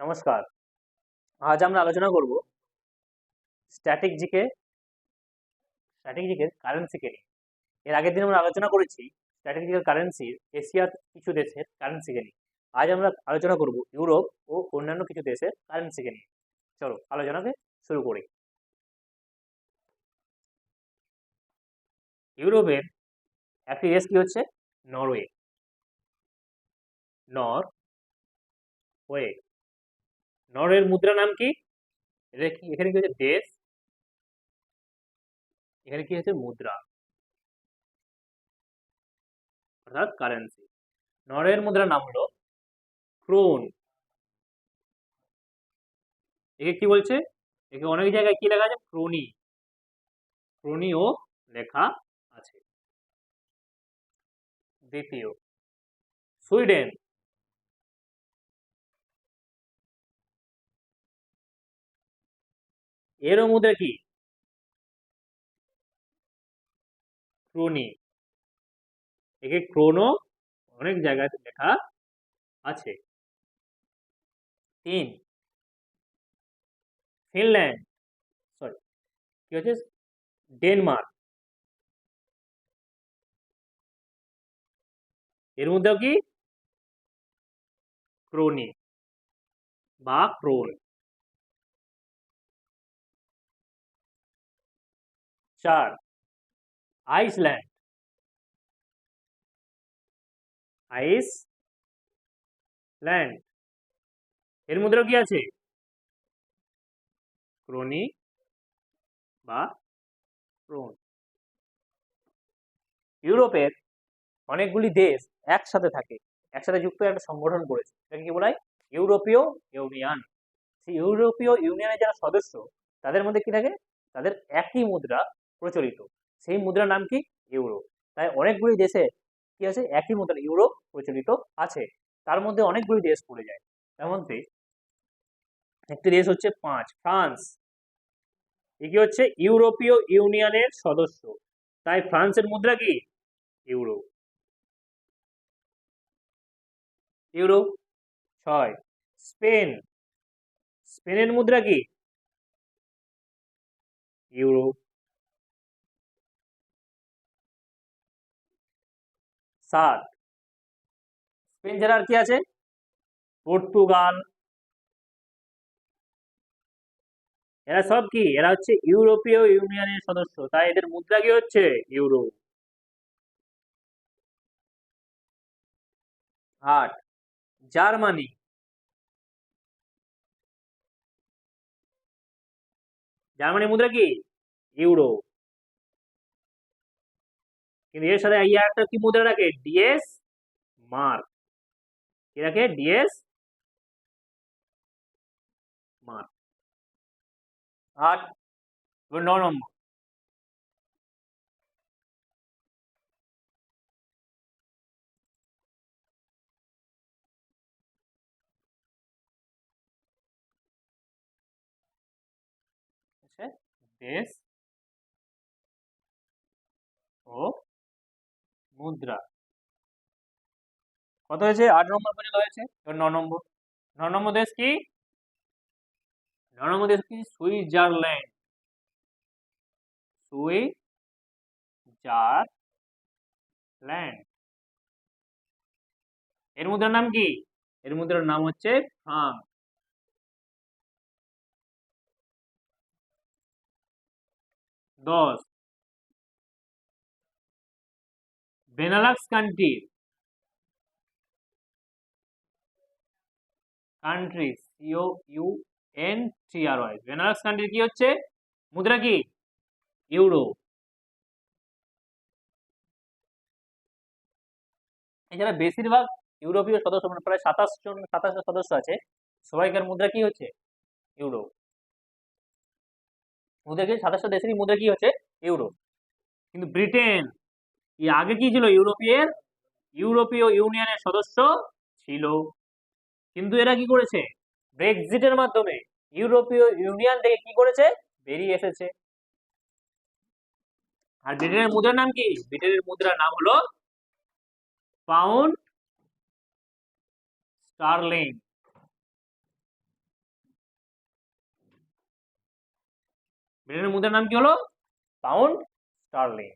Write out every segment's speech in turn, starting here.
নমস্কার। আজ আমরা আলোচনা করব স্ট্যাটিক জিকে স্ট্যাটিক জিকের কারেন্সিকে নিয়ে। এর আগের দিন আমরা আলোচনা করেছি স্ট্যাটিক জিকের কারেন্সির এশিয়ার কিছু দেশের কারেন্সিকে নিয়ে। আজ আমরা আলোচনা করব ইউরোপ ও অন্যান্য কিছু দেশের কারেন্সিকে নিয়ে। চলো আলোচনাকে শুরু করি। ইউরোপের একটি দেশ কি হচ্ছে? নরওয়ে। নর ওয়ে নরওয়ের মুদ্রা নাম কি? এখানে কি হচ্ছে দেশ? এখানে কি হচ্ছে মুদ্রা? অর্থাৎ কারেন্সি নরওয়ের মুদ্রার নাম হলো ক্রোন একে কি বলছে? একে অনেক জায়গায় কি লেখা আছে? ক্রোনি ক্রোনিও লেখা আছে। দ্বিতীয়, সুইডেন. এরও মধ্যে কি? ক্রোনি। একে ক্রোনো অনেক জায়গায় লেখা আছে। তিন। ফিনল্যান্ড। সরি, কি হচ্ছে? ডেনমার্ক। এর মধ্যেও কি? ক্রোনি বা ক্রোন। চার। আইসল্যান্ড। Iceland. এর মুদ্রা কি আছে? ক্রোনি বা ক্রোন। ইউরোপের অনেকগুলি দেশ একসাথে থাকে, একসাথে যুক্ত একটা সংগঠন করেছে, এটাকে কি বলা হয়? ইউরোপীয় ইউনিয়ন। সেই ইউরোপীয় ইউনিয়নের যারা সদস্য, তাদের মধ্যে কি থাকে? তাদের একই মুদ্রা প্রচলিত। সেই মুদ্রার নাম কি? ইউরো। তাই অনেকগুলি দেশে কি আছে? একই মুদ্রা ইউরো প্রচলিত আছে। তার মধ্যে অনেকগুলি দেশ পড়ে যায়। তার মধ্যে একটি দেশ হচ্ছে পাঁচ, ফ্রান্স। এ কি হচ্ছে? ইউরোপীয় ইউনিয়নের সদস্য। তাই ফ্রান্সের মুদ্রা কি? ইউরো। ইউরো। ছয়, স্পেন। স্পেনের মুদ্রা কি? ইউরো। সাত স্পেন আর কি আছে? পর্তুগাল। এরা সব কি? এরা হচ্ছে ইউরোপীয় ইউনিয়নের সদস্য, তাই এদের মুদ্রা কি হচ্ছে? ইউরো। আট। জার্মানি। জার্মানি মুদ্রা কি? ইউরো। কিন্তু এর সাথে ইয়ে একটা কি মুদ্রা রাখে? ডিএস মার্ক কি রাখে? ডিএস মার্ক আট ন নম্বর। দেশ ও মুদ্রা। কত হয়েছে? আট নম্বর পর্যন্ত হয়েছে? ন নম্বর। ন নম্বর দেশ কি? ন নম্বর দেশ কি? সুইজারল্যান্ড। সুইজারল্যান্ড। এর মুদ্রার নাম কি? এর মুদ্রার নাম হচ্ছে ফ্রাঙ্ক দশ। Benelux country country C O U N T R Y Benelux country কি হচ্ছে? মুদ্রা কি? ইউরো. এছাড়া বেশিরভাগ ইউরোপীয় সদস্য মানে প্রায় সাতাশ জন, সাতাশ সদস্য আছে। সবাইকার মুদ্রা কি হচ্ছে? ইউরো. মুদ্রা কি? সাতাশটা দেশেরই মুদ্রা কি হচ্ছে? ইউরো. কিন্তু ব্রিটেন আগে কি ছিল? ইউরোপের ইউরোপীয় ইউনিয়নের সদস্য ছিল। কিন্তু এরা কি করেছে? ব্রেক্সিটের মাধ্যমে ইউরোপীয় ইউনিয়ন থেকে কি করেছে? বেরিয়ে এসেছে। আর ব্রিটেনের মুদ্রার নাম কি? ব্রিটেনের মুদ্রার নাম হলো পাউন্ড স্টারলিং। ব্রিটেনের মুদ্রার নাম কি হলো? Pound sterling.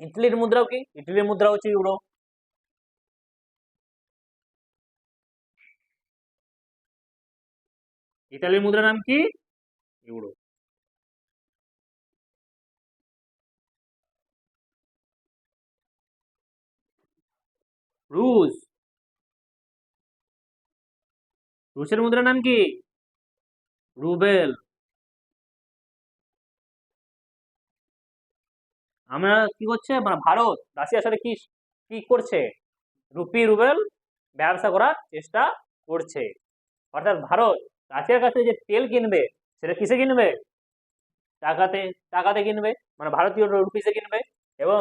ইটালির মুদ্রাও কি ইটালির মুদ্রা হচ্ছে ইউরো ইতালির মুদ্রার নাম কি ইউরো রুশ রুশের মুদ্রার নাম কি রুবেল আমরা কি করছে? মানে ভারত, রাশিয়ার সাথে কি কি করছে? রুপি রুবেল ব্যবসা করার চেষ্টা করছে। অর্থাৎ ভারত রাশিয়ার কাছে যে তেল কিনবে, সেটা কিসে কিনবে? টাকাতে টাকাতে কিনবে। মানে ভারতীয় রুপিসে কিনবে এবং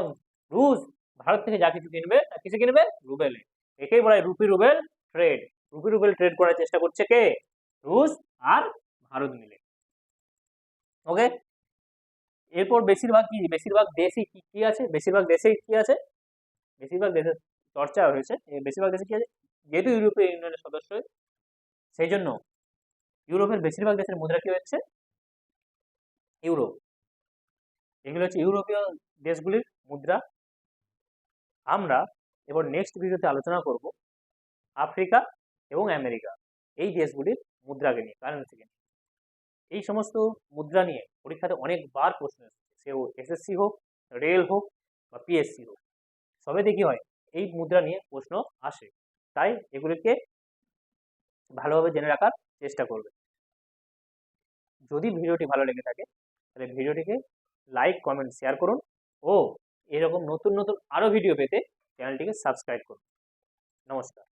রুশ ভারত থেকে যা কিছু কিনবে, তা কিসে কিনবে? রুবেলে। একেই বলা হয় rupee rouble trade. Rupee rouble trade করার চেষ্টা করছে কে? রুশ আর ভারত মিলে। ওকে? এরপর বেশিরভাগ কি? বেশিরভাগ দেশই কি কি আছে? বেশিরভাগ দেশেই কি আছে? বেশিরভাগ দেশের চর্চা হয়েছে। বেশিরভাগ দেশে কি আছে? যেহেতু ইউরোপীয় ইউনিয়নের সদস্য সেই জন্য ইউরোপের বেশিরভাগ দেশের মুদ্রা কি হচ্ছে? ইউরো। এগুলো হচ্ছে ইউরোপীয় দেশগুলির মুদ্রা। আমরা এবার নেক্সট ভিডিওতে আলোচনা করব আফ্রিকা এবং আমেরিকা, এই দেশগুলির মুদ্রাকে নিয়ে কারেন্সিকে নিয়ে। এই সমস্ত মুদ্রা নিয়ে পরীক্ষাতে অনেকবার প্রশ্ন এসেছে। সে এসএসসি হোক রেল হোক বা পিএসসি হোক। সবেতে কি হয়? এই মুদ্রা নিয়ে প্রশ্ন আসে। তাই এগুলিকে ভালোভাবে জেনে রাখার চেষ্টা করবে। যদি ভিডিওটি ভালো লেগে থাকে, তাহলে ভিডিওটিকে লাইক, কমেন্ট, শেয়ার করুন ও এরকম নতুন নতুন আরও ভিডিও পেতে চ্যানেলটিকে সাবস্ক্রাইব করুন। নমস্কার।